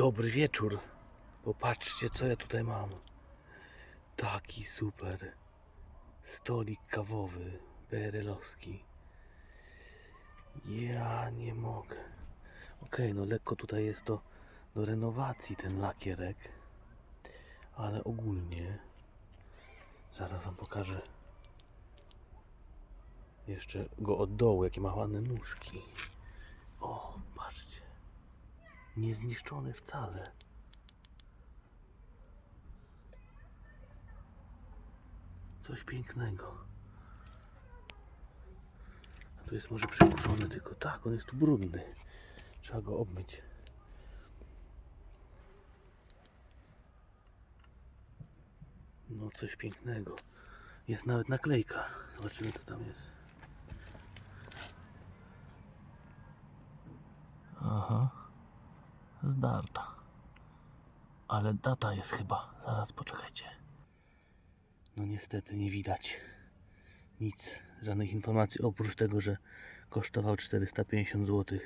Dobry wieczór. Popatrzcie, co ja tutaj mam. Taki super stolik kawowy PRL-owski. Ja nie mogę. Okej, no lekko tutaj jest to do renowacji ten lakierek, ale ogólnie zaraz wam pokażę jeszcze go od dołu, jakie ma ładne nóżki. O. Niezniszczony wcale. Coś pięknego. A tu jest może przykuszony tylko. Tak, on jest tu brudny. Trzeba go obmyć. No coś pięknego. Jest nawet naklejka. Zobaczymy co tam jest. Aha. Zdarta. Ale data jest chyba. Zaraz poczekajcie. No niestety nie widać nic, żadnych informacji oprócz tego, że kosztował 450 zł.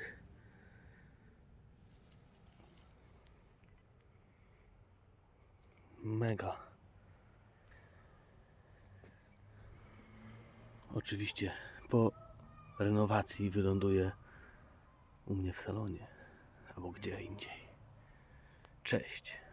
Mega. Oczywiście po renowacji wyląduje u mnie w salonie albo gdzie indziej. Cześć.